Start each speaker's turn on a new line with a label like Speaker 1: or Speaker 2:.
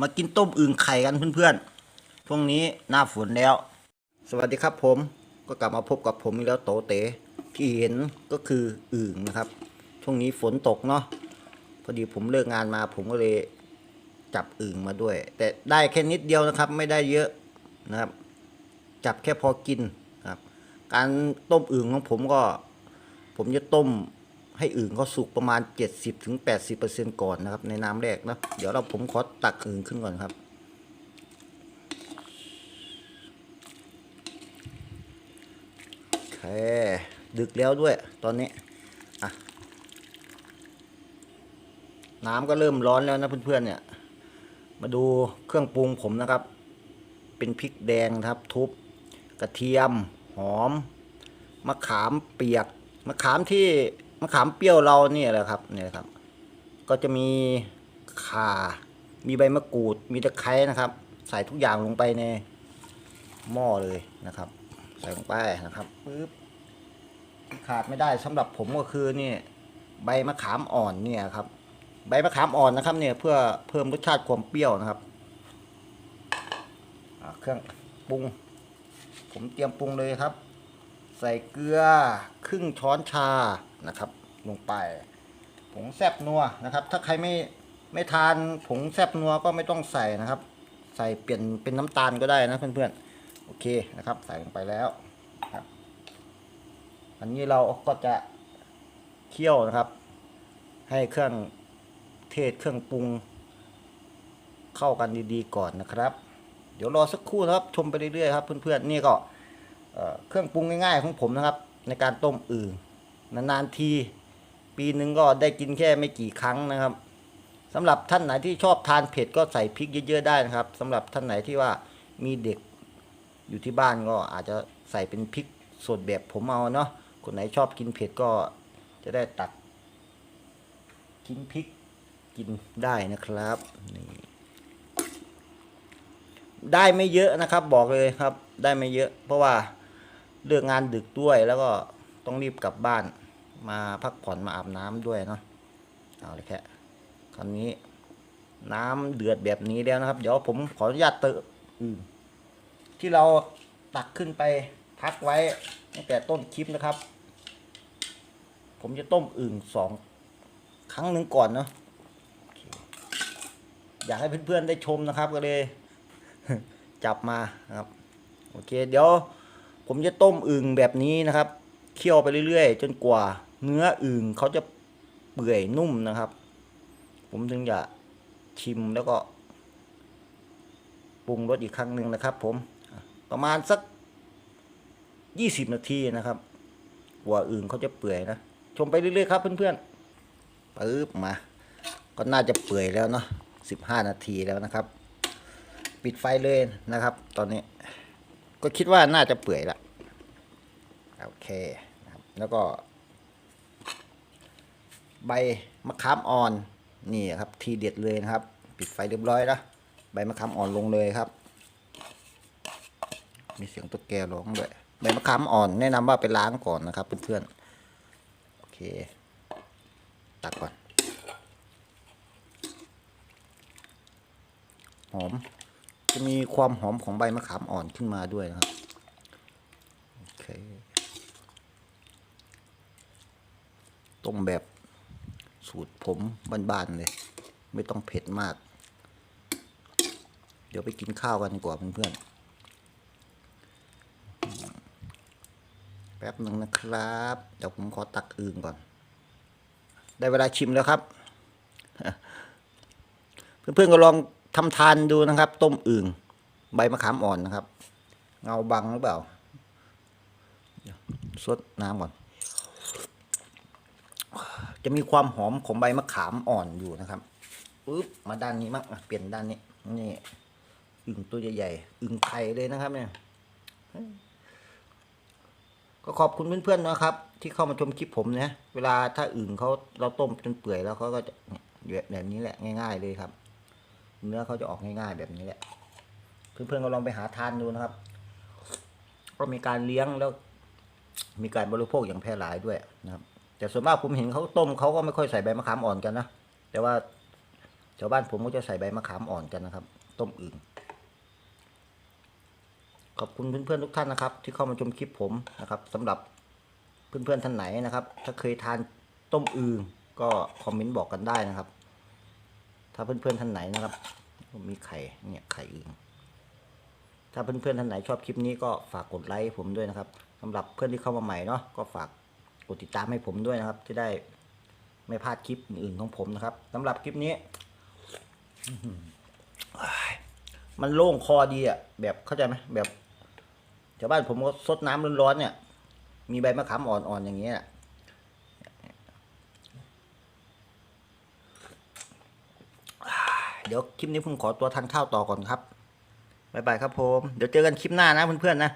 Speaker 1: มากินต้มอึ่งไข่กันเพื่อนๆ ช่วงนี้หน้าฝนแล้ว สวัสดีครับผมก็กลับมาพบกับผมอีกแล้วโตเต๋ที่เห็นก็คืออึ่งนะครับ ช่วงนี้ฝนตกเนาะพอดีผมเลิกงานมาผมก็เลยจับอึ่งมาด้วย แต่ได้แค่นิดเดียวนะครับ ไม่ได้เยอะนะครับ จับแค่พอกินครับ การต้มอึ่งของผมก็ ผมจะต้ม ให้อึ่งเขาสุกประมาณ 70-80%ก่อนนะครับ ในน้ำแรกนะเดี๋ยวเราผมขอตักอึ่งขึ้นก่อนครับโอเคดึกแล้วด้วยตอนนี้อะน้ำก็เริ่มร้อนแล้วนะเพื่อนๆเนี่ย มาดูเครื่องปรุงผมนะครับ เป็นพริกแดงครับ ทุบกระเทียม หอม มะขามเปียก มะขามที่ มะขามเปรี้ยวเราเนี่ยแหละครับเนี่ยครับ ก็จะมีข่า มีใบมะกรูด มีตะไคร้นะครับ ใส่ทุกอย่างลงไปในหม้อเลยนะครับ ใส่ลงไปนะครับปึ๊บขาดไม่ได้สำหรับผมก็คือนี่ใบมะขามอ่อนเนี่ยครับ ใบมะขามอ่อนนะครับเนี่ยเพื่อเพิ่มรสชาติความเปรี้ยวนะครับเครื่องปรุง ผมเตรียมปรุงเลยครับ ใส่เกลือครึ่งช้อนชานะครับ ลงไป ผงแซบนัวนะครับ ถ้าใครไม่ไม่ทานผงแซบนัวก็ไม่ต้องใส่นะครับ ใส่เปลี่ยนเป็นน้ำตาลก็ได้นะเพื่อนๆโอเคนะครับ ใส่ลงไปแล้วครับ อันนี้เราก็จะเคี่ยวนะครับ ให้เครื่องเทศเครื่องปรุง เข้ากันดีๆก่อนนะครับ เดี๋ยวรอสักครู่นะครับ ชมไปเรื่อยๆครับเพื่อนๆนี่ก็ เครื่องปรุงง่ายๆของผมนะครับ ในการต้มอึ่งนานๆที ปีหนึ่งก็ได้กินแค่ไม่กี่ครั้งนะครับสำหรับท่านไหนที่ชอบทานเผ็ดก็ใส่พริกเยอะๆได้นะครับสำหรับท่านไหนที่ว่ามีเด็กอยู่ที่บ้านก็อาจจะใส่เป็นพริกสดแบบผมเอาเนาะคนไหนชอบกินเผ็ดก็จะได้ตัดกินพริกกินได้นะครับนี่ได้ไม่เยอะนะครับบอกเลยครับ ได้ไม่เยอะ เพราะว่า เลือกงานดึกด้วยแล้วก็ต้องรีบกลับบ้านมาพักผ่อนมาอาบน้ำด้วยเนาะเอาเลยแค่คราวนี้ น้ำเดือดแบบนี้แล้วนะครับ เดี๋ยวผมขออนุญาตเติมอืมที่เราตักขึ้นไปพักไว้ตั้งแต่ต้นคลิปนะครับ ผมจะต้มอึ่งสองครั้งหนึ่งก่อนเนาะโอเคอยากให้เพื่อนๆได้ชมนะครับก็เลย จับมานะครับ โอเค เดี๋ยว ผมจะต้มอึ่งแบบนี้นะครับเคี่ยวไปเรื่อยๆ จนกว่าเนื้ออึ่งเขาจะเปื่อยนุ่มนะครับ ผมถึงจะชิมแล้วก็ปรุงรสอีกครั้งหนึ่งนะครับ ผมประมาณสักยี่สิบนาทีนะครับกว่าอึ่งเขาจะเปื่อยนะชมไปเรื่อยๆครับเพื่อนๆปึ๊บมา ก็น่าจะเปื่อยแล้วเนาะสิบห้านาทีแล้วนะครับ ปิดไฟเลยนะครับ ตอนนี้ ก็คิดว่าน่าจะเปื่อยละโอเคนะครับแล้วก็ ใบมะขามอ่อนนี่ครับ ทีเด็ดเลยนะครับ ปิดไฟเรียบร้อยนะใบมะขามอ่อนลงเลยครับ มีเสียงตุ๊กแกร้องด้วยใบมะขามอ่อนแนะนำว่าไปล้างก่อนนะครับเพื่อนๆโอเค ตักก่อนหอม จะมีความหอมของใบมะขามอ่อนขึ้นมาด้วยนะครับโอเคต้มแบบสูตรผมบ้านๆเลย ไม่ต้องเผ็ดมาก เดี๋ยวไปกินข้าวกันดีกว่าเพื่อนๆแป๊บหนึ่งนะครับ เดี๋ยวผมขอตักอื่นก่อน ได้เวลาชิมแล้วครับ เพื่อนๆก็ลอง ทำทานดูนะครับ ต้มอึ่งใบมะขามอ่อนนะครับ เงาบังหรือเปล่าเดี๋ยวซดน้ำก่อน จะมีความหอมของใบมะขามอ่อนอยู่นะครับปึ๊บมาด้านนี้มั้งเปลี่ยนด้านนี้นี่อึ่งตัวใหญ่ๆอึ่งไข่เลยนะครับ เนี่ย ก็ขอบคุณเพื่อนๆนะครับ ที่เข้ามาชมคลิปผมนะเวลาถ้าอึ่งเขาเราต้มจนเปื่อยแล้วเขาก็จะแบบนี้แหละง่าย ๆ เลยครับ เนื้อเขาจะออกง่ายๆแบบนี้แหละ เพื่อนๆก็ลองไปหาทานดูนะครับ ก็มีการเลี้ยงแล้ว มีการบริโภคอย่างแพร่หลายด้วยนะครับ แต่ส่วนมากผมเห็นเขาต้มเขาก็ไม่ค่อยใส่ใบมะขามอ่อนกันนะ แต่ว่าชาวบ้านผมก็จะใส่ใบมะขามอ่อนกันนะครับ ต้มอึ่งขอบคุณเพื่อนๆทุกท่านนะครับ ที่เข้ามาชมคลิปผมนะครับสำหรับเพื่อนๆท่านไหนนะครับ ถ้าเคยทานต้มอึ่งก็คอมเมนต์บอกกันได้นะครับ ถ้าเพื่อนๆท่านไหนนะครับ มีไข่เนี่ยไข่อึ่งถ้าเพื่อนๆท่านไหนชอบคลิปนี้ก็ฝากกดไลค์ผมด้วยนะครับสำหรับเพื่อนที่เข้ามาใหม่เนาะก็ฝากกดติดตามให้ผมด้วยนะครับ จะได้ไม่พลาดคลิปอื่นๆของผมนะครับสำหรับคลิปนี้มันโล่งคอดีอะ แบบเข้าใจไหมแบบชาวบ้านผมก็ซดน้ำร้อนๆเนี่ย มีใบมะขามอ่อนๆอย่างเงี้ย เดี๋ยวคลิปนี้ผมขอตัวทานข้าวต่อก่อนครับบ๊ายบายครับผม เดี๋ยวเจอกันคลิปหน้านะเพื่อนๆนะ